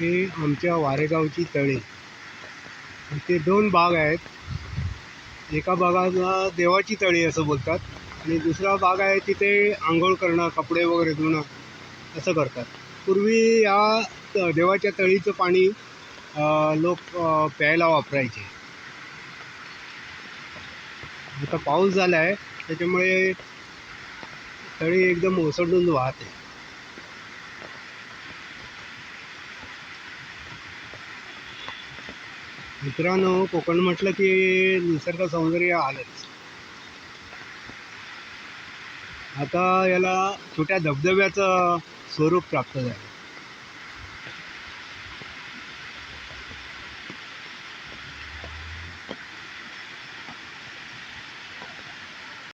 हे आमच्या वारेगावची तळे. इथे दोन भाग आहेत. एका भागाला देवाची तळी असं बोलतात आणि दुसरा भाग आहे तिथे आंघोळ करणं कपडे वगैरे धुणं असं करतात. पूर्वी या त- देवाच्या तळीचं पाणी लोक प्यायला वापरायचे. आता पाऊस झाला आहे त्याच्यामुळे तळी एकदम ओसंडून वाहते. मित्रांनो कोकण म्हटलं की निसर्ग सौंदर्य आलंच. आता याला छोट्या धबधब्याचं स्वरूप प्राप्त झालं.